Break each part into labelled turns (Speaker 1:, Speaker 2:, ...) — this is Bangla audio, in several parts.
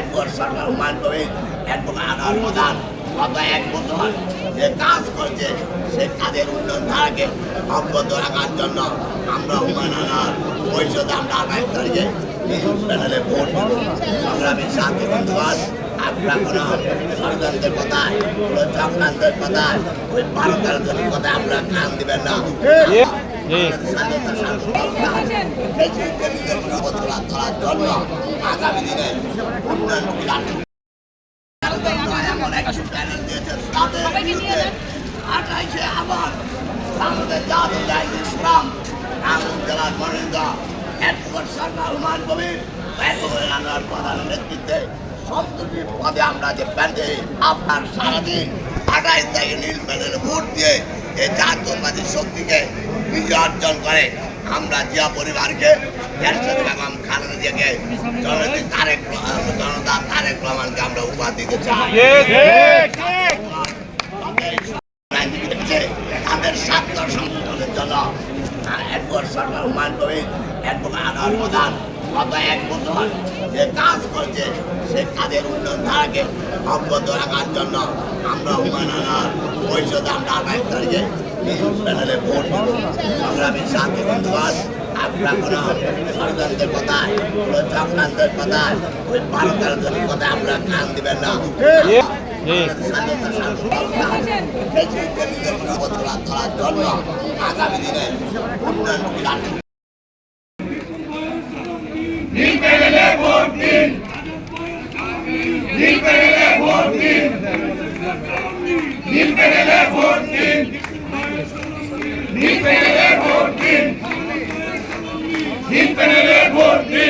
Speaker 1: একবার সরকার হুমায়ুন কবির একবার আনার প্রধান গত এক বছর যে কাজ করছে সে কাজের উন্নয়ন ধারাকে অব্যাহত রাখার জন্য আমরা হুমায়ুন আনার পরিষদে আমরা আঠাশ তারিখে প্যানেলে ভোট সংগ্রামী সাথী বন্ধুবাস আপনারা কোনো ষড়যন্ত্রের কথায় কোনো চক্রান্তের কথায় ওই ভারতের কথায় আমরা কান দিবেন না আগামী দিনে আঠাইশে আবার বাংলাদেশ জাতীয় ইসলাম নাগরিক জেলার মনোনীত একবার সরকার হুমায়ুন কবির আনোয়ার প্রধানের নেতৃত্বে সপ্তমী পদে আমরা যে প্যান্ডে আপনার সারাদিন আঠাইশ তারিখে নীল প্যানেলে ভোট দিয়ে এই জাতীয়বাদী শক্তিকে বিজয় অর্জন করে। আমরা জিয়া পরিবারকে বেগম খালেদা জিয়াকে তারেক জনতা তারেক রহমানকে আমরা উপহার দিতে চাই। তাদের স্বার্থ সংগঠনের জন্য একবার সরকার হুমায়ুন কবির একবার প্রধান গত এক বছর যে কাজ করছে সে কাজের উন্নয়ন ধারাকে অব্যাহত রাখার জন্য আমরা হুমায়ুন আনার পরিষদে আমরা আঠাশ তারিখে প্যানেলে ভোট সংগ্রামী শান্তি বন্ধুবাস আপনারা কোনো কথায় কোনো চক্রান্তের কথায় ওই ভারতের জন্য কথায় আমরা কান দিবেন না। দিনে। நீ பெயரே
Speaker 2: போற்றி நீ பெயரே போற்றி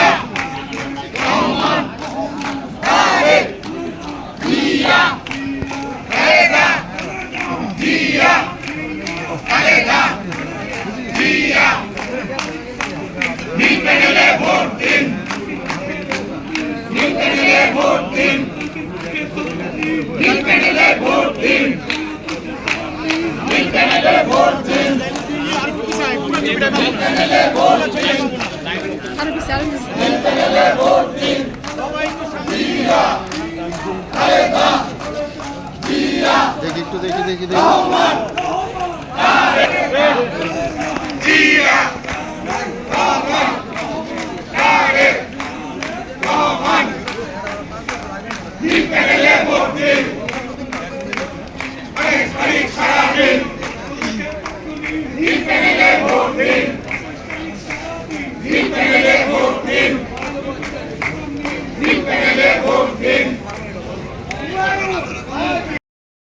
Speaker 3: দেখি একটু দেখি দেখি দেখি
Speaker 1: সারাদিন